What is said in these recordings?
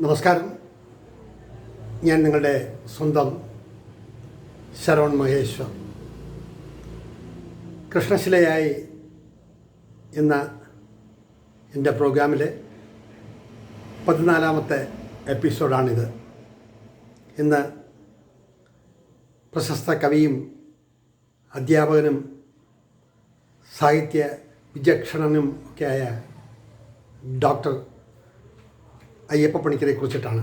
നമസ്കാരം. ഞാൻ നിങ്ങളുടെ സ്വന്തം ശരവൺ മഹേശ്വർ. കൃഷ്ണശിലയായി എന്ന എന്റെ പ്രോഗ്രാമിലെ പതിനാലാമത്തെ എപ്പിസോഡാണിത്. ഇന്ന് പ്രശസ്ത കവിയും അധ്യാപകനും സാഹിത്യ വിചക്ഷണനും ഒക്കെയായ ഡോക്ടർ അയ്യപ്പ പണിക്കരെ കുറിച്ചിട്ടാണ്.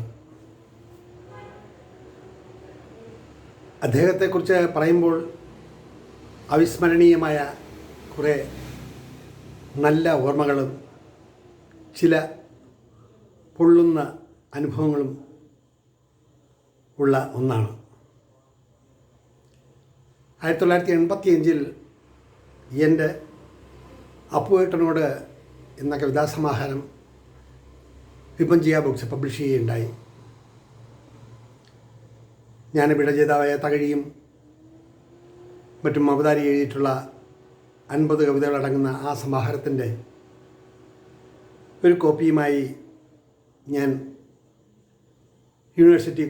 അദ്ദേഹത്തെക്കുറിച്ച് പറയുമ്പോൾ അവിസ്മരണീയമായ കുറേ നല്ല ഓർമ്മകളും ചില പൊള്ളുന്ന അനുഭവങ്ങളും ഉള്ള ഒന്നാണ്. ആയിരത്തി തൊള്ളായിരത്തി എൺപത്തി അഞ്ചിൽ എന്റെ അപ്പുവേട്ടനോട് എന്ന കവിതാസമാഹാരം വിപഞ്ചിയ ബുക്സ് പബ്ലിഷ് ചെയ്യുകയുണ്ടായി. ഞാൻ വിടജേതാവായ തകഴിയും മറ്റും അവതാരി എഴുതിയിട്ടുള്ള അൻപത് കവിതകളടങ്ങുന്ന ആ സമാഹാരത്തിന്റെ ഒരു കോപ്പിയുമായി ഞാൻ യൂണിവേഴ്സിറ്റി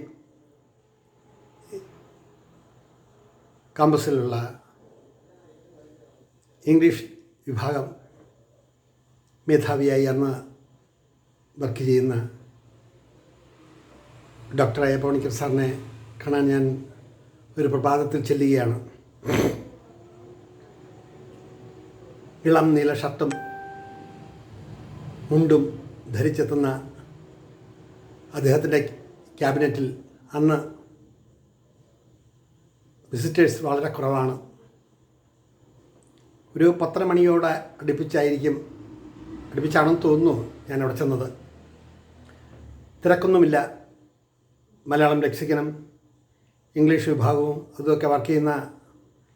കാമ്പസിലുള്ള ഇംഗ്ലീഷ് വിഭാഗം മേധാവിയായി അന്ന് വർക്ക് ചെയ്യുന്ന ഡോക്ടർ അയ്യപ്പണിക്കർ സാറിനെ കാണാൻ ഞാൻ ഒരു പ്രഭാതത്തിൽ ചെല്ലുകയാണ്. ഇളം നീല ഷർട്ടും മുണ്ടും ധരിച്ചെത്തുന്ന അദ്ദേഹത്തിന്റെ ക്യാബിനറ്റിൽ അന്ന് വിസിറ്റേഴ്സ് വളരെ കുറവാണ്. ഒരു പത്തര മണിയോടെ അടുപ്പിച്ചായിരിക്കും അടുപ്പിച്ചാണെന്ന് തോന്നുന്നു ഞാൻ അവിടെ ചെന്നത്. തിരക്കൊന്നുമില്ല. മലയാളം രക്ഷിക്കണം ഇംഗ്ലീഷ് വിഭാഗവും അതുമൊക്കെ വർക്ക് ചെയ്യുന്ന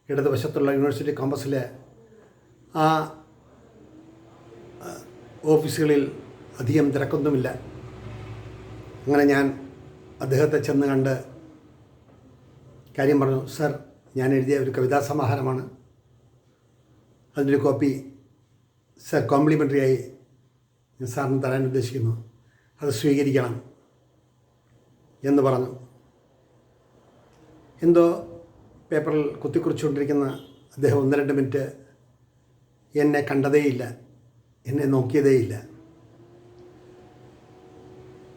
ഇടതുവശത്തുള്ള യൂണിവേഴ്സിറ്റി ക്യാമ്പസിലെ ആ ഓഫീസുകളിൽ അധികം തിരക്കൊന്നുമില്ല. അങ്ങനെ ഞാൻ അദ്ദേഹത്തെ ചെന്ന് കണ്ട് കാര്യം പറഞ്ഞു സർ ഞാൻ എഴുതിയ ഒരു കവിതാ സമാഹാരമാണ്. അതിന്റെ കോപ്പി സർ കോംപ്ലിമെന്ററി ആയി ഞാൻ സാറിന് തരാൻ ഉദ്ദേശിക്കുന്നു. അത് സ്വീകരിക്കണം എന്ന് പറഞ്ഞു. എന്തോ പേപ്പറിൽ കുത്തിക്കുറിച്ചുകൊണ്ടിരിക്കുന്ന അദ്ദേഹം ഒന്ന് രണ്ട് മിനിറ്റ് എന്നെ കണ്ടതേയില്ല എന്നെ നോക്കിയതേയില്ല.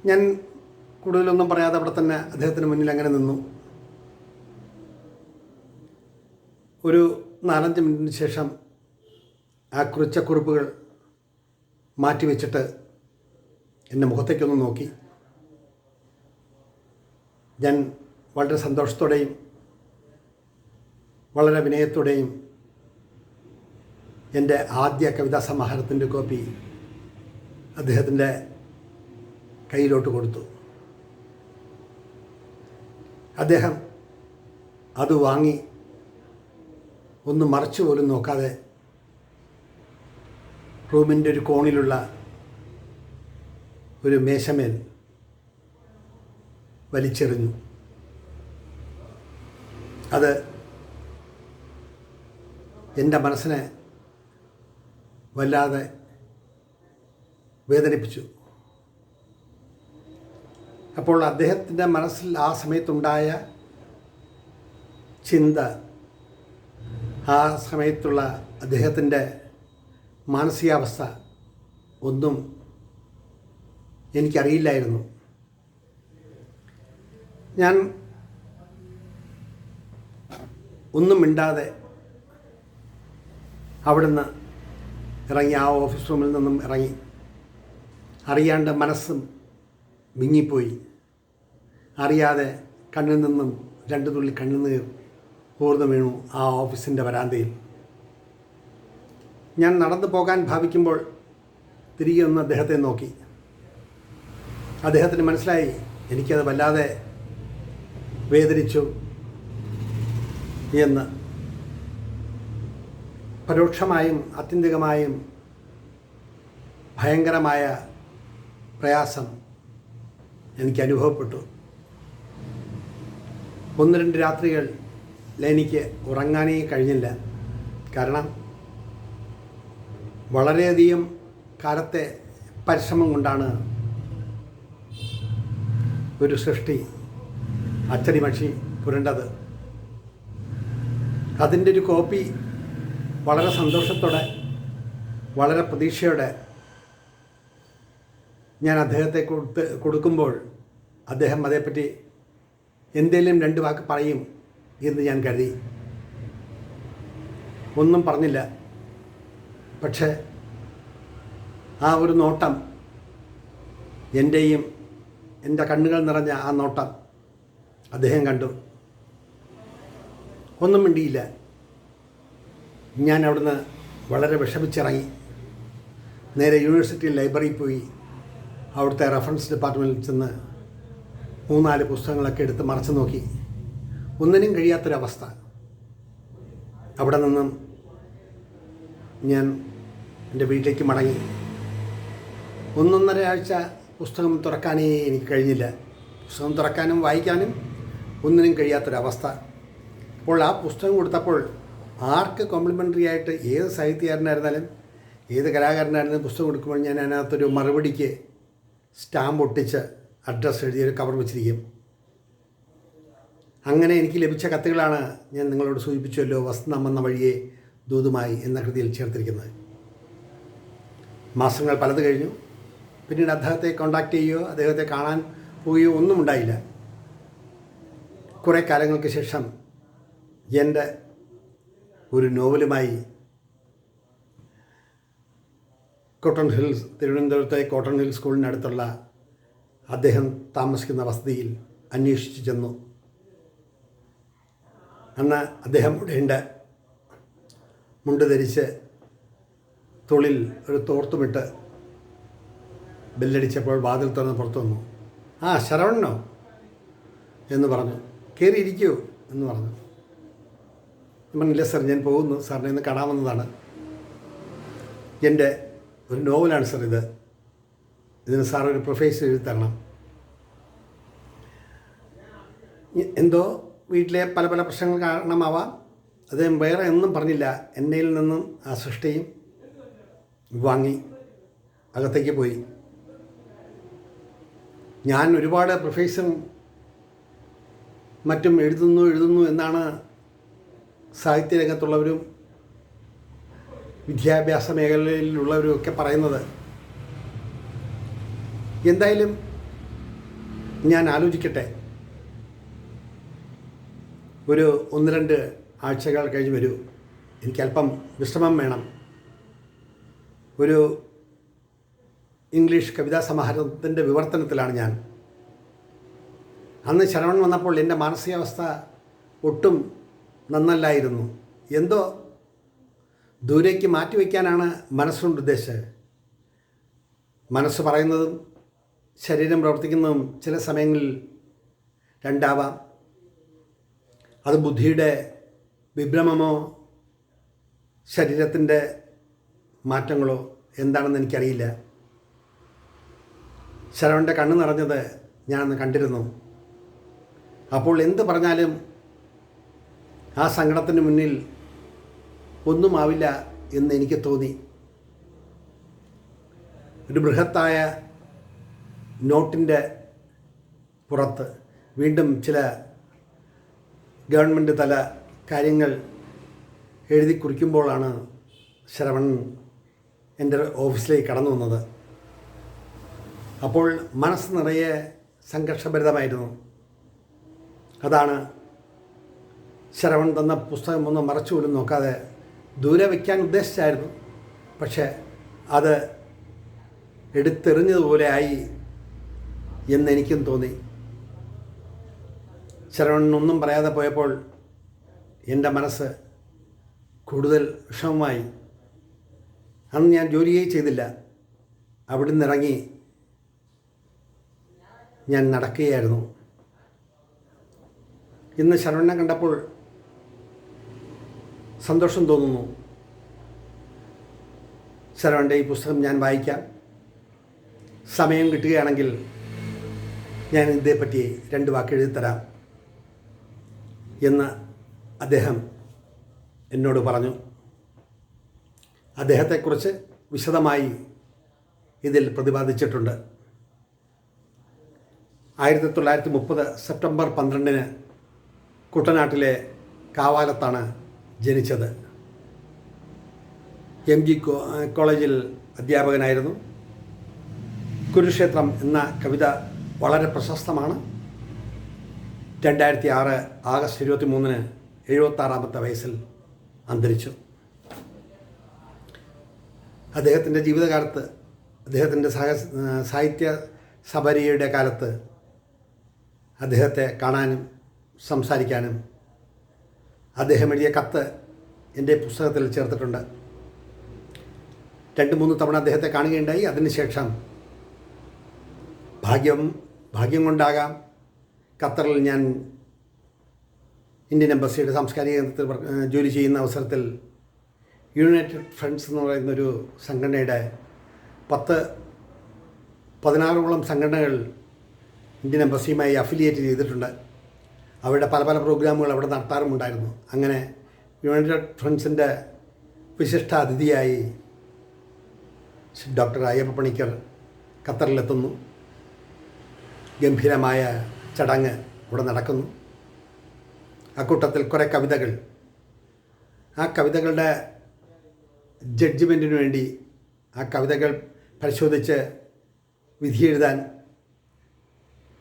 ഞാൻ കൂടുതലൊന്നും പറയാതെ അവിടെ തന്നെ അദ്ദേഹത്തിന് മുന്നിൽ അങ്ങനെ നിന്നു. ഒരു നാലഞ്ച് മിനിറ്റിന് ശേഷം ആ കുറിച്ച കുറിപ്പുകൾ മാറ്റിവെച്ചിട്ട് എന്റെ മുഖത്തേക്കൊന്ന് നോക്കി. ഞാൻ വളരെ സന്തോഷത്തോടെയും വളരെ വിനയത്തോടെയും എന്റെ ആദ്യ കവിതാ സമാഹാരത്തിന്റെ കോപ്പി അദ്ദേഹത്തിന്റെ കയ്യിലോട്ട് കൊടുത്തു. അദ്ദേഹം അത് വാങ്ങി ഒന്ന് മറച്ചു പോലും നോക്കാതെ റൂമിന്റെ ഒരു കോണിലുള്ള ഒരു മേശമേൽ വലിച്ചെറിഞ്ഞു. അത് എന്റെ മനസ്സിനെ വല്ലാതെ വേദനിപ്പിച്ചു. അപ്പോൾ അദ്ദേഹത്തിന്റെ മനസ്സിൽ ആ സമയത്തുണ്ടായ ചിന്ത ആ സമയത്തുള്ള അദ്ദേഹത്തിന്റെ മാനസികാവസ്ഥ ഒന്നും എനിക്കറിയില്ലായിരുന്നു. ഞാൻ ഒന്നും മിണ്ടാതെ അവിടുന്ന് ഇറങ്ങി ആ ഓഫീസ് റൂമിൽ നിന്നും ഇറങ്ങി. അറിയാണ്ട് മനസ്സും വിങ്ങിപ്പോയി അറിയാതെ കണ്ണിൽ നിന്നും രണ്ട് തുള്ളി കണ്ണുനീർ ഊർന്നു വീണു ആ ഓഫീസിന്റെ വരാന്തയിൽ. ഞാൻ നടന്നു പോകാൻ ഭാവിക്കുമ്പോൾ തിരികെ ഒന്ന് അദ്ദേഹത്തെ നോക്കി. അദ്ദേഹത്തിന് മനസ്സിലായി. എനിക്കത് വല്ലാതെ വേദനിച്ചു എന്ന്. പരോക്ഷമായും ആത്യന്തികമായും ഭയങ്കരമായ പ്രയാസം എനിക്ക് അനുഭവപ്പെട്ടു. ഒന്ന് രണ്ട് രാത്രികൾ എനിക്ക് ഉറങ്ങാനേ കഴിഞ്ഞില്ല. കാരണം വളരെയധികം കാലത്തെ പരിശ്രമം കൊണ്ടാണ് ഒരു സൃഷ്ടി. അച്ചടി മഷി പുരണ്ടത്. അതിന്റെ ഒരു കോപ്പി വളരെ സന്തോഷത്തോടെ വളരെ പ്രതീക്ഷയോടെ ഞാൻ അദ്ദേഹത്തെ കൊടുത്ത് കൊടുക്കുമ്പോൾ അദ്ദേഹം അതേപ്പറ്റി എന്തെങ്കിലും രണ്ട് വാക്ക് പറയും എന്ന് ഞാൻ കരുതി. ഒന്നും പറഞ്ഞില്ല. പക്ഷേ ആ ഒരു നോട്ടം എന്റെയും എന്റെ കണ്ണുകൾ നിറഞ്ഞ ആ നോട്ടം അദ്ദേഹം കണ്ടു. ഒന്നും മിണ്ടിയില്ല. ഞാൻ അവിടുന്ന് വളരെ വിഷമിച്ചിറങ്ങി. നേരെ യൂണിവേഴ്സിറ്റി ലൈബ്രറിയിൽ പോയി. അവിടുത്തെ റെഫറൻസ് ഡിപ്പാർട്ട്മെന്റിൽ ചെന്ന് മൂന്നാൽ പുസ്തകങ്ങളൊക്കെ എടുത്ത് മറച്ചു നോക്കി. ഒന്നിനും കഴിയാത്തൊരവസ്ഥ. അവിടെ നിന്നും ഞാൻ എന്റെ വീട്ടിലേക്ക് മടങ്ങി. ഒന്നൊന്നര ആഴ്ച പുസ്തകം തുറക്കാനേ എനിക്ക് കഴിഞ്ഞില്ല. പുസ്തകം തുറക്കാനും വായിക്കാനും ഒന്നിനും കഴിയാത്തൊരവസ്ഥ. അപ്പോൾ ആ പുസ്തകം കൊടുത്തപ്പോൾ ആർക്ക് കോംപ്ലിമെന്ററി ആയിട്ട് ഏത് സാഹിത്യകാരനായിരുന്നാലും ഏത് കലാകാരനായിരുന്നാലും പുസ്തകം കൊടുക്കുമ്പോൾ ഞാൻ അതിനകത്തൊരു മറുപടിക്ക് സ്റ്റാമ്പ് ഒട്ടിച്ച് അഡ്രസ്സ് എഴുതിയൊരു കവർ വെച്ചിരിക്കും. അങ്ങനെ എനിക്ക് ലഭിച്ച കത്തുകളാണ് ഞാൻ നിങ്ങളോട് സൂചിപ്പിച്ചല്ലോ വസന്തം വന്ന വഴിയെ ദൂതുമായി എന്ന കൃതിയിൽ ചേർത്തിരിക്കുന്നത്. മാസങ്ങൾ പലത് കഴിഞ്ഞു. പിന്നീട് അദ്ദേഹത്തെ കോണ്ടാക്ട് ചെയ്യുകയോ അദ്ദേഹത്തെ കാണാൻ പോവുകയോ ഒന്നും ഉണ്ടായില്ല. കുറേ കാലങ്ങൾക്ക് ശേഷം എന്റെ ഒരു നോവലുമായി കോട്ടൺ ഹിൽസ് തിരുവനന്തപുരത്തെ കോട്ടൺ ഹിൽ സ്കൂളിനടുത്തുള്ള അദ്ദേഹം താമസിക്കുന്ന വസതിയിൽ അന്വേഷിച്ചു ചെന്നു. അന്ന് അദ്ദേഹം ഇവിടെയുണ്ട് മുണ്ട് ധരിച്ച് തൊളിൽ ഒരു തോർത്തുമിട്ട് ബെല്ലടിച്ചപ്പോൾ വാതിൽ തുറന്ന് പുറത്തു വന്നു. ആ ശരവണ്ണോ? എന്ന് പറഞ്ഞു. കയറിയിരിക്കൂ എന്ന് പറഞ്ഞു. പറഞ്ഞില്ല സാർ ഞാൻ പോകുന്നു. സാറിനെ ഇന്ന് കാണാമെന്നതാണ് എന്റെ ഒരു നോവലാണ് സാർ ഇത്. ഇതിന് സാർ ഒരു പ്രൊഫൈസ് എഴുതി തരണം. എന്തോ വീട്ടിലെ പല പല പ്രശ്നങ്ങൾ കാരണമാവാം. അദ്ദേഹം വേറെ ഒന്നും പറഞ്ഞില്ല. എന്നയിൽ നിന്നും ആ സൃഷ്ടിയും വാങ്ങി അകത്തേക്ക് പോയി. ഞാൻ ഒരുപാട് പ്രൊഫഷൻ മറ്റും എഴുതുന്നു എഴുതുന്നു എന്നാണ് സാഹിത്യരംഗത്തുള്ളവരും വിദ്യാഭ്യാസ മേഖലയിലുള്ളവരും ഒക്കെ പറയുന്നത്. എന്തായാലും ഞാൻ ആലോചിക്കട്ടെ. ഒരു ഒന്ന് രണ്ട് ആഴ്ചകൾ കഴിഞ്ഞ് വരൂ. എനിക്കല്പം വിശ്രമം വേണം. ഒരു ഇംഗ്ലീഷ് കവിതാ സമാഹാരത്തിന്റെ വിവർത്തനത്തിലാണ് ഞാൻ. അന്ന് ശരവൺ വന്നപ്പോൾ എന്റെ മാനസികാവസ്ഥ ഒട്ടും നന്നല്ലായിരുന്നു. എന്തോ ദൂരേക്ക് മാറ്റിവെക്കാനാണ് മനസ്സുകൊണ്ട് ഉദ്ദേശിച്ചത്. മനസ്സ് പറയുന്നതും ശരീരം പ്രവർത്തിക്കുന്നതും ചില സമയങ്ങളിൽ രണ്ടാവാം. അത് ബുദ്ധിയുടെ വിഭ്രമമോ ശരീരത്തിന്റെ മാറ്റങ്ങളോ എന്താണെന്ന് എനിക്കറിയില്ല. ശരവന്റെ കണ്ണ് നിറഞ്ഞത് ഞാനന്ന് കണ്ടിരുന്നു. അപ്പോൾ എന്ത് പറഞ്ഞാലും ആ സങ്കടത്തിന് മുന്നിൽ ഒന്നും ആവില്ല എന്ന് എനിക്ക് തോന്നി. ഒരു ബൃഹത്തായ നോട്ടിന്റെ പുറത്ത് വീണ്ടും ചില ഗവൺമെന്റ് തല കാര്യങ്ങൾ എഴുതി കുറിക്കുമ്പോഴാണ് ശ്രവൺ എന്റെ ഓഫീസിലേക്ക് കടന്നു വന്നത്. അപ്പോൾ മനസ്സ് നിറയെ സംഘർഷഭരിതമായിരുന്നു. അതാണ് ശരവൺ തന്ന പുസ്തകം ഒന്ന് മറച്ചു പോലും നോക്കാതെ ദൂരെ വയ്ക്കാൻ ഉദ്ദേശിച്ചായിരുന്നു. പക്ഷേ അത് എടുത്തെറിഞ്ഞതുപോലെ ആയി എന്നെനിക്കും തോന്നി. ശരവൺ ഒന്നും പറയാതെ പോയപ്പോൾ എന്റെ മനസ്സ് കൂടുതൽ വിഷമമായി. അന്ന് ഞാൻ ജോലിയേ ചെയ്തില്ല. അവിടുന്ന് ഇറങ്ങി ഞാൻ നടക്കുകയായിരുന്നു. ഇന്ന് ശരവണ്ണം കണ്ടപ്പോൾ സന്തോഷം തോന്നുന്നു. ശരവണന്റെ ഈ പുസ്തകം ഞാൻ വായിക്കാം. സമയം കിട്ടുകയാണെങ്കിൽ ഞാൻ ഇതേപ്പറ്റി രണ്ട് വാക്ക് എഴുതി തരാം എന്ന് അദ്ദേഹം എന്നോട് പറഞ്ഞു. അദ്ദേഹത്തെക്കുറിച്ച് വിശദമായി ഇതിൽ പ്രതിപാദിച്ചിട്ടുണ്ട്. ആയിരത്തി തൊള്ളായിരത്തി മുപ്പത് സെപ്റ്റംബർ പന്ത്രണ്ടിന് കുട്ടനാട്ടിലെ കാവാലത്താണ് ജനിച്ചത്. എം ജി കോളേജിൽ അധ്യാപകനായിരുന്നു. കുരുക്ഷേത്രം എന്ന കവിത വളരെ പ്രശസ്തമാണ്. രണ്ടായിരത്തി ആറ് ആഗസ്റ്റ് ഇരുപത്തി മൂന്നിന് എഴുപത്താറാമത്തെ വയസ്സിൽ അന്തരിച്ചു. അദ്ദേഹത്തിന്റെ ജീവിതകാലത്ത് അദ്ദേഹത്തിന്റെ സാഹ സാഹിത്യ സബരിയുടെ കാലത്ത് അദ്ദേഹത്തെ കാണാനും സംസാരിക്കാനും അദ്ദേഹം എഴുതിയ കത്ത് എന്റെ പുസ്തകത്തിൽ ചേർത്തിട്ടുണ്ട്. രണ്ട് മൂന്ന് തവണ അദ്ദേഹത്തെ കാണുകയുണ്ടായി. അതിനുശേഷം ഭാഗ്യം ഭാഗ്യം കൊണ്ടാകാം. ഖത്തറിൽ ഞാൻ ഇന്ത്യൻ എംബസിയുടെ സാംസ്കാരിക കേന്ദ്രത്തിൽ ജോലി ചെയ്യുന്ന അവസരത്തിൽ യുണൈറ്റഡ് ഫ്രണ്ട്സ് എന്ന് പറയുന്നൊരു സംഘടനയുടെ പത്ത് പതിനാറോളം സംഘടനകൾ ഇന്ത്യൻ എംബസിയുമായി അഫിലിയേറ്റ് ചെയ്തിട്ടുണ്ട്. അവരുടെ പല പല പ്രോഗ്രാമുകൾ അവിടെ നടത്താറുമുണ്ടായിരുന്നു. അങ്ങനെ യുണൈറ്റഡ് ഫ്രണ്ട്സിന്റെ വിശിഷ്ട അതിഥിയായി ഡോക്ടർ അയ്യപ്പ പണിക്കർ ഖത്തറിലെത്തുന്നു. ഗംഭീരമായ ചടങ്ങ് ഇവിടെ നടക്കുന്നു. അക്കൂട്ടത്തിൽ കുറേ കവിതകൾ. ആ കവിതകളുടെ ജഡ്ജ്മെന്റിന് വേണ്ടി ആ കവിതകൾ പരിശോധിച്ച് വിധിയെഴുതാൻ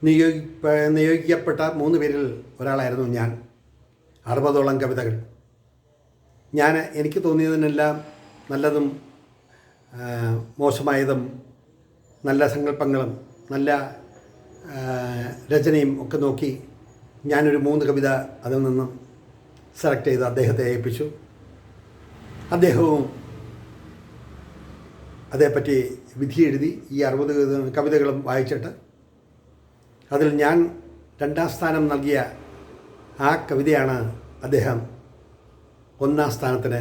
നിയോഗി നിയോഗിക്കപ്പെട്ട മൂന്ന് പേരിൽ ഒരാളായിരുന്നു ഞാൻ. അറുപതോളം കവിതകൾ. ഞാൻ എനിക്ക് തോന്നിയതിനെല്ലാം നല്ലതും മോശമായതും നല്ല സങ്കല്പങ്ങളും നല്ല രചനയും ഒക്കെ നോക്കി ഞാനൊരു മൂന്ന് കവിത അതിൽ നിന്നും സെലക്ട് ചെയ്ത് അദ്ദേഹത്തെ ഏൽപ്പിച്ചു. അദ്ദേഹവും അതേപ്പറ്റി വിധി എഴുതി ഈ അറുപത് കവിതകളും വായിച്ചിട്ട് അതിൽ ഞാൻ രണ്ടാം സ്ഥാനം നൽകിയ ആ കവിതയാണ് അദ്ദേഹം ഒന്നാം സ്ഥാനത്തിന്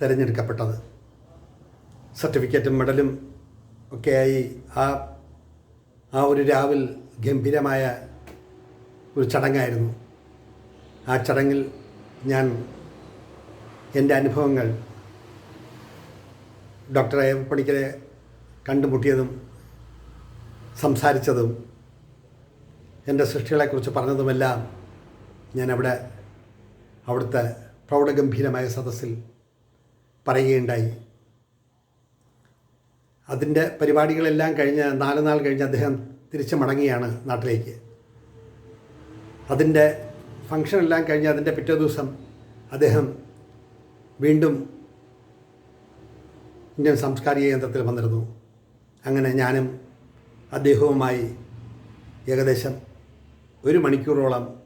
തിരഞ്ഞെടുക്കപ്പെട്ടത്. സർട്ടിഫിക്കറ്റും മെഡലും ഒക്കെയായി ആ ആ ഒരു രാവിൽ ഗംഭീരമായ ഒരു ചടങ്ങായിരുന്നു. ആ ചടങ്ങിൽ ഞാൻ എന്റെ അനുഭവങ്ങൾ ഡോക്ടർ എ പണിക്കരെ കണ്ടുമുട്ടിയതും സംസാരിച്ചതും എന്റെ സൃഷ്ടികളെക്കുറിച്ച് പറഞ്ഞതുമെല്ലാം ഞാൻ അവിടെ അവിടുത്തെ പ്രൗഢഗംഭീരമായ സദസ്സിൽ പറയുകയുണ്ടായി. അതിന്റെ പരിപാടികളെല്ലാം കഴിഞ്ഞ് നാല് നാൾ കഴിഞ്ഞ് അദ്ദേഹം തിരിച്ചു മടങ്ങിയാണ് നാട്ടിലേക്ക്. അതിന്റെ ഫങ്ഷനെല്ലാം കഴിഞ്ഞ് അതിന്റെ പിറ്റേ ദിവസം അദ്ദേഹം വീണ്ടും ഇന്ത്യൻ സാംസ്കാരിക കേന്ദ്രത്തിൽ വന്നിരുന്നു. അങ്ങനെ ഞാനും അദ്ദേഹവുമായി ഏകദേശം ഒരു മണിക്കൂറോളം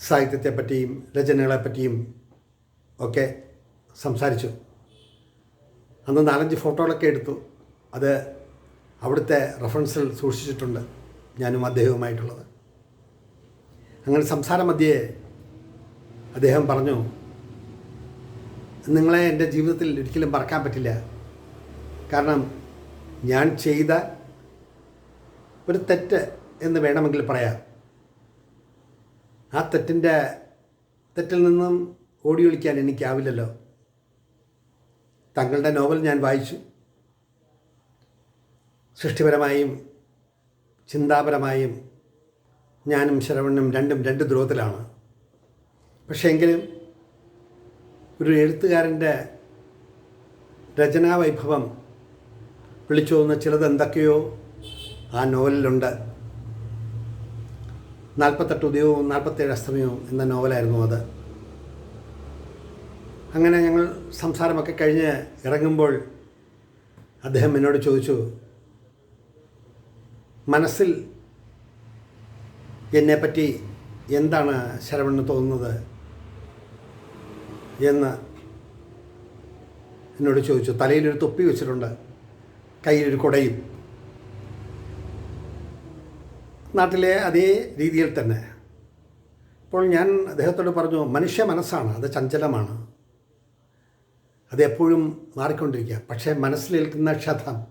സാഹിത്യത്തെപ്പറ്റിയും രചനകളെപ്പറ്റിയും ഒക്കെ സംസാരിച്ചു. അന്ന് നാലഞ്ച് ഫോട്ടോകളൊക്കെ എടുത്തു. അത് അവിടുത്തെ റെഫറൻസിൽ സൂക്ഷിച്ചിട്ടുണ്ട് ഞാനും അദ്ദേഹവുമായിട്ടുള്ളത്. അങ്ങനെ സംസാര മധ്യേ അദ്ദേഹം പറഞ്ഞു നിങ്ങളെ എന്റെ ജീവിതത്തിൽ ഒരിക്കലും മറക്കാൻ പറ്റില്ല. കാരണം ഞാൻ ചെയ്ത ഒരു തെറ്റ് എന്ന് വേണമെങ്കിൽ പറയാം. ആ തെറ്റിന്റെ തെറ്റിൽ നിന്നും ഓടി ഒളിക്കാൻ എനിക്കാവില്ലല്ലോ. തങ്ങളുടെ നോവൽ ഞാൻ വായിച്ചു. സൃഷ്ടിപരമായും ചിന്താപരമായും ഞാനും ശ്രവണനും രണ്ടും രണ്ട് ധ്രുവത്തിലാണ്. പക്ഷേ എങ്കിലും ഒരു എഴുത്തുകാരന്റെ രചനാവൈഭവം വിളിച്ചു പോകുന്ന ചിലത് എന്തൊക്കെയോ ആ നോവലിലുണ്ട്. നാൽപ്പത്തെട്ട് ഉദയവും നാൽപ്പത്തേഴ് അസ്തമയവും എന്ന നോവലായിരുന്നു അത്. അങ്ങനെ ഞങ്ങൾ സംസാരമൊക്കെ കഴിഞ്ഞ് ഇറങ്ങുമ്പോൾ അദ്ദേഹം എന്നോട് ചോദിച്ചു മനസ്സിൽ എന്നെപ്പറ്റി എന്താണ് ശരവണ് തോന്നുന്നത്? എന്ന് എന്നോട് ചോദിച്ചു. തലയിലൊരു തൊപ്പി വെച്ചിട്ടുണ്ട് കയ്യിലൊരു കുടയും. നാട്ടിലെ അതേ രീതിയിൽ തന്നെ. അപ്പോൾ ഞാൻ അദ്ദേഹത്തോട് പറഞ്ഞു മനുഷ്യ മനസ്സാണ് അത് ചഞ്ചലമാണ്. അത് എപ്പോഴും മാറിക്കൊണ്ടിരിക്കുക. പക്ഷേ മനസ്സിലേൽക്കുന്ന ക്ഷതം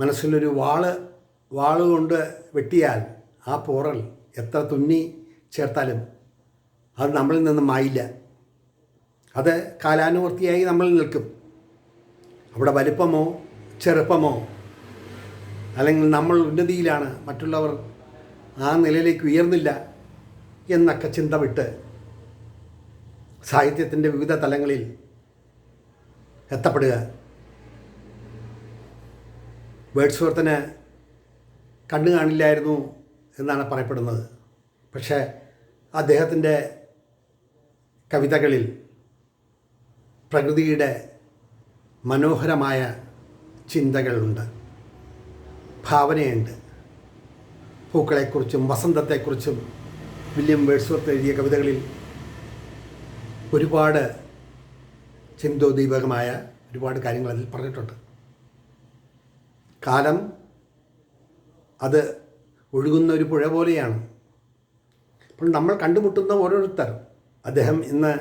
മനസ്സിലൊരു വാൾ വാൾ കൊണ്ട് വെട്ടിയാൽ ആ പോറൽ എത്ര തുന്നി ചേർത്താലും അത് നമ്മളിൽ നിന്ന് മായില്ല. അത് കാലാനുവർത്തിയായി നമ്മളിൽ നിൽക്കും. അവിടെ വലുപ്പമോ ചെറുപ്പമോ അല്ലെങ്കിൽ നമ്മൾ ഉന്നതിയിലാണ് മറ്റുള്ളവർ ആ നിലയിലേക്ക് ഉയർന്നില്ല എന്നൊക്കെ ചിന്ത വിട്ട് സാഹിത്യത്തിന്റെ വിവിധ തലങ്ങളിൽ എത്തപ്പെടുക. വേഡ്സ്വർത്തിന് കണ്ണു കാണില്ലായിരുന്നു എന്നാണ് പറയപ്പെടുന്നത്. പക്ഷേ അദ്ദേഹത്തിന്റെ കവിതകളിൽ പ്രകൃതിയുടെ മനോഹരമായ ചിന്തകളുണ്ട്. ഭാവനയുണ്ട്. പൂക്കളെക്കുറിച്ചും വസന്തത്തെക്കുറിച്ചും വില്യം വേഴ്സ്വർത്ത് എഴുതിയ കവിതകളിൽ ഒരുപാട് ചിന്തോദീപകമായ ഒരുപാട് കാര്യങ്ങൾ അതിൽ പറഞ്ഞിട്ടുണ്ട്. കാലം അത് ഒഴുകുന്ന ഒരു പുഴ പോലെയാണ്. അപ്പോൾ നമ്മൾ കണ്ടുമുട്ടുന്ന ഓരോരുത്തർ. അദ്ദേഹം ഇന്ന്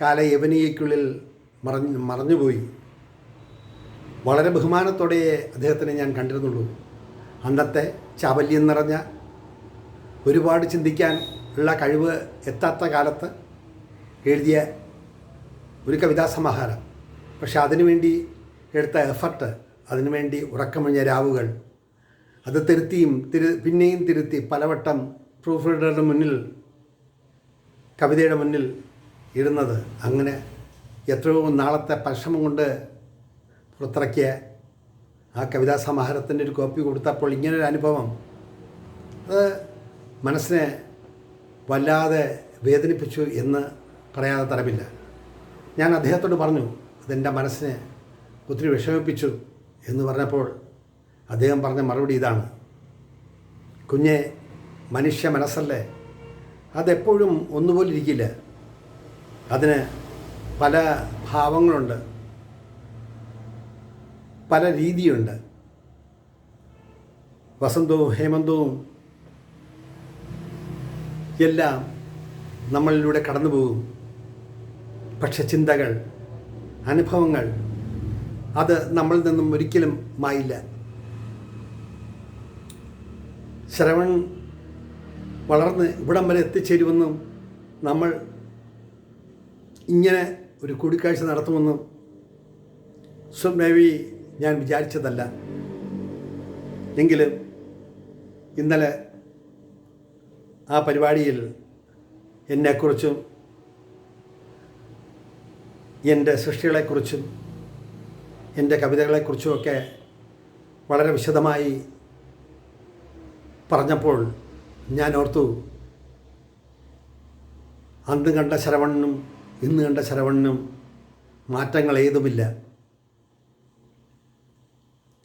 കാല യവനിയയ്ക്കുള്ളിൽ മറഞ്ഞു മറഞ്ഞുപോയി. വളരെ ബഹുമാനത്തോടെ അദ്ദേഹത്തിനെ ഞാൻ കണ്ടിരുന്നുള്ളൂ. അന്നത്തെ ചാബല്യം നിറഞ്ഞ ഒരുപാട് ചിന്തിക്കാൻ ഉള്ള കഴിവ് എത്താത്ത കാലത്ത് എഴുതിയ ഒരു കവിതാ സമാഹാരം. പക്ഷെ അതിനുവേണ്ടി എടുത്ത എഫർട്ട് അതിനുവേണ്ടി ഉറക്കമൊഴിഞ്ഞ രാവുകൾ അത് തിരുത്തിയും തിരു പിന്നെയും തിരുത്തി പലവട്ടം പ്രൂഫ് റീഡറുടെ മുന്നിൽ കവിതയുടെ മുന്നിൽ ഇടുന്നത്. അങ്ങനെ എത്രയോ നാളത്തെ പരിശ്രമം കൊണ്ട് പുറത്തിറക്കിയ ആ കവിതാ സമാഹാരത്തിന്റെ ഒരു കോപ്പി കൊടുത്തപ്പോൾ ഇങ്ങനൊരു അനുഭവം. അത് മനസ്സിനെ വല്ലാതെ വേദനിപ്പിച്ചു എന്ന് പറയാതെ തരമില്ല. ഞാൻ അദ്ദേഹത്തോട് പറഞ്ഞു അതെന്റെ മനസ്സിനെ ഒത്തിരി വിഷമിപ്പിച്ചു എന്ന് പറഞ്ഞപ്പോൾ അദ്ദേഹം പറഞ്ഞ മറുപടി ഇതാണ്. കുഞ്ഞെ മനുഷ്യ മനസ്സല്ലേ? അതെപ്പോഴും ഒന്നുപോലെ ഇരിക്കില്ല. അതിന് പല ഭാവങ്ങളുണ്ട്. പല രീതിയുണ്ട്. വസന്തവും ഹേമന്തവും എല്ലാം നമ്മളിലൂടെ കടന്നു പോകും. പക്ഷെ ചിന്തകൾ അനുഭവങ്ങൾ അത് നമ്മളിൽ നിന്നും ഒരിക്കലും മായില്ല. ശ്രവൺ വളർന്ന് ഇവിടം വരെ എത്തിച്ചേരുമെന്നും നമ്മൾ ഇങ്ങനെ ഒരു കൂടിക്കാഴ്ച നടത്തുമെന്നും സ്വമേവി ഞാൻ വിചാരിച്ചതല്ല. എങ്കിലും ഇന്നലെ ആ പരിപാടിയിൽ എന്നെക്കുറിച്ചും എന്റെ സൃഷ്ടികളെക്കുറിച്ചും എന്റെ കവിതകളെക്കുറിച്ചുമൊക്കെ വളരെ വിശദമായി പറഞ്ഞപ്പോൾ ഞാൻ ഓർത്തു അന്ന് കണ്ട ശരവണ്ണനും ഇന്ന് കണ്ട ശരവണ്ണനും മാറ്റങ്ങൾ ഏതുമില്ല.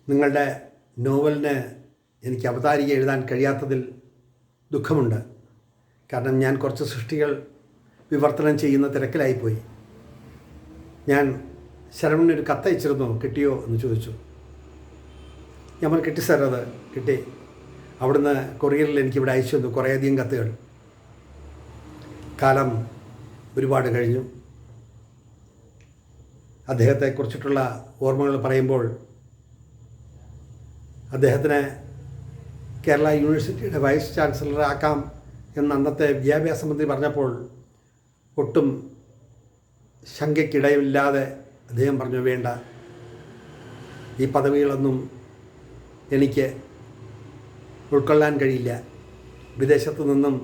നിങ്ങളുടെ നോവലിന് എനിക്ക് അവതാരിക എഴുതാൻ കഴിയാത്തതിൽ ദുഃഖമുണ്ട്. കാരണം ഞാൻ കുറച്ച് സൃഷ്ടികൾ വിവർത്തനം ചെയ്യുന്ന തിരക്കിലായിപ്പോയി. ഞാൻ ശരവണിനൊരു കത്തയച്ചിരുന്നു കിട്ടിയോ എന്ന് ചോദിച്ചു. ഞാൻ കിട്ടി സാർ അത് കിട്ടി. അവിടുന്ന് കൊറിയറിൽ എനിക്കിവിടെ അയച്ചു തന്നു കുറേയധികം കത്തുകൾ. കാലം ഒരുപാട് കഴിഞ്ഞു. അദ്ദേഹത്തെക്കുറിച്ചിട്ടുള്ള ഓർമ്മകൾ പറയുമ്പോൾ അദ്ദേഹത്തിന് കേരള യൂണിവേഴ്സിറ്റിയുടെ വൈസ് ചാൻസലറാക്കാം എന്ന് അന്നത്തെ വിദ്യാഭ്യാസ മന്ത്രി പറഞ്ഞപ്പോൾ ഒട്ടും ശങ്കയ്ക്കിടയില്ലാതെ അദ്ദേഹം പറഞ്ഞു വേണ്ട ഈ പദവികളൊന്നും എനിക്ക് ഉൾക്കൊള്ളാൻ കഴിയില്ല. വിദേശത്തു നിന്നും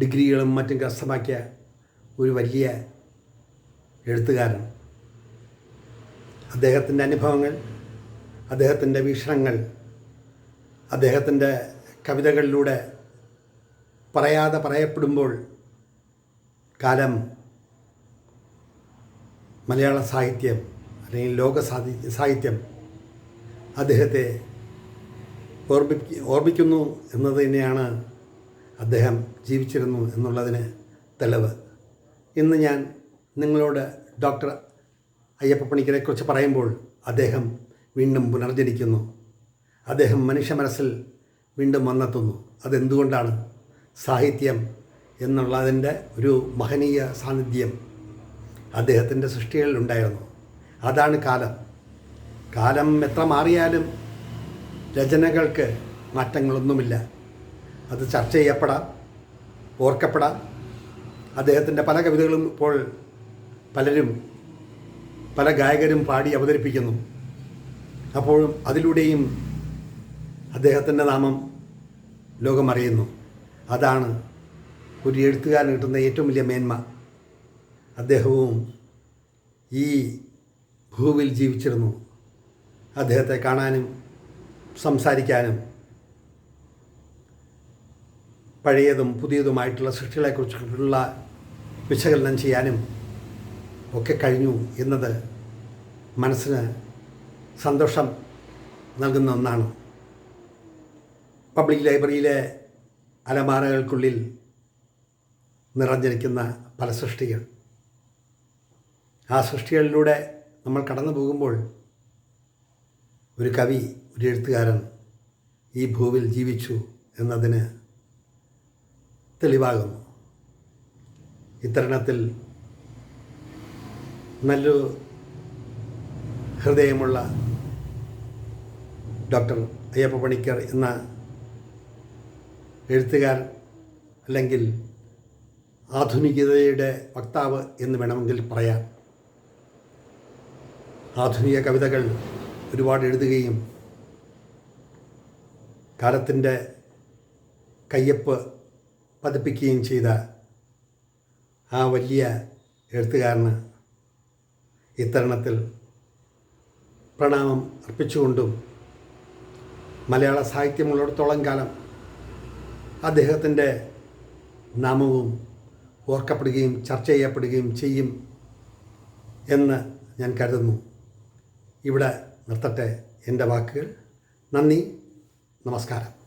ഡിഗ്രികളും മറ്റും കരസ്ഥമാക്കിയ ഒരു വലിയ എഴുത്തുകാരൻ. അദ്ദേഹത്തിന്റെ അനുഭവങ്ങൾ അദ്ദേഹത്തിന്റെ വീക്ഷണങ്ങൾ അദ്ദേഹത്തിന്റെ കവിതകളിലൂടെ പറയാതെ പറയപ്പെടുമ്പോൾ കാലം മലയാള സാഹിത്യം അല്ലെങ്കിൽ ലോക സാഹി സാഹിത്യം അദ്ദേഹത്തെ ഓർമ്മിപ്പി ഓർമ്മിക്കുന്നു എന്നത് തന്നെയാണ് അദ്ദേഹം ജീവിച്ചിരുന്നു എന്നുള്ളതിന് തെളിവ്. ഇന്ന് ഞാൻ നിങ്ങളോട് ഡോക്ടർ അയ്യപ്പ പണിക്കരെക്കുറിച്ച് പറയുമ്പോൾ അദ്ദേഹം വീണ്ടും പുനർജനിക്കുന്നു. അദ്ദേഹം മനുഷ്യ മനസ്സിൽ വീണ്ടും വന്നെത്തുന്നു. അതെന്തുകൊണ്ടാണ്? സാഹിത്യം എന്നുള്ളതിന്റെ ഒരു മഹനീയ സാന്നിധ്യം അദ്ദേഹത്തിന്റെ സൃഷ്ടികളിലുണ്ടായിരുന്നു അതാണ് കാലം. കാലം എത്ര മാറിയാലും രചനകൾക്ക് മാറ്റങ്ങളൊന്നുമില്ല. അത് ചർച്ച ചെയ്യപ്പെടാം ഓർക്കപ്പെടാം. അദ്ദേഹത്തിന്റെ പല കവിതകളും ഇപ്പോൾ പലരും പല ഗായകരും പാടി അവതരിപ്പിക്കുന്നു. അപ്പോഴും അതിലൂടെയും അദ്ദേഹത്തിന്റെ നാമം ലോകം അറിയുന്നു അതാണ് ഒരു എഴുത്തുകാരൻ കിട്ടുന്ന ഏറ്റവും വലിയ മേന്മ. അദ്ദേഹവും ഈ ഭൂവിൽ ജീവിച്ചിരുന്നു. അദ്ദേഹത്തെ കാണാനും സംസാരിക്കാനും പഴയതും പുതിയതുമായിട്ടുള്ള സൃഷ്ടികളെക്കുറിച്ചുള്ള വിശകലനം ചെയ്യാനും ഒക്കെ കഴിഞ്ഞു എന്നത് മനസ്സിന് സന്തോഷം നൽകുന്ന ഒന്നാണ്. പബ്ലിക് ലൈബ്രറിയിലെ അലമാരകൾക്കുള്ളിൽ നിറഞ്ഞിരിക്കുന്ന പല സൃഷ്ടികൾ. ആ സൃഷ്ടികളിലൂടെ നമ്മൾ കടന്നു പോകുമ്പോൾ ഒരു കവി ഒരു എഴുത്തുകാരൻ ഈ ഭൂവിൽ ജീവിച്ചു എന്നതിന് തെളിവാകുന്നു. ഇത്തരണത്തിൽ നല്ലൊരു ഹൃദയമുള്ള ഡോക്ടർ അയ്യപ്പ പണിക്കർ എന്ന എഴുത്തുകാർ അല്ലെങ്കിൽ ആധുനികതയുടെ വക്താവ് എന്ന് വേണമെങ്കിൽ പറയാം. ആധുനിക കവിതകൾ ഒരുപാട് എഴുതുകയും കാലത്തിന്റെ കയ്യപ്പ് പതിപ്പിക്കുകയും ചെയ്ത ആ വലിയ എഴുത്തുകാരന് ഇത്തരണത്തിൽ പ്രണാമം അർപ്പിച്ചുകൊണ്ടും മലയാള സാഹിത്യമുള്ളിടത്തോളം കാലം അദ്ദേഹത്തിന്റെ നാമവും ഓർക്കപ്പെടുകയും ചർച്ച ചെയ്യപ്പെടുകയും ചെയ്യും എന്ന് ഞാൻ കരുതുന്നു. ഇവിടെ നിർത്തട്ടെ എന്റെ വാക്കുകൾ. നന്ദി. നമസ്കാരം.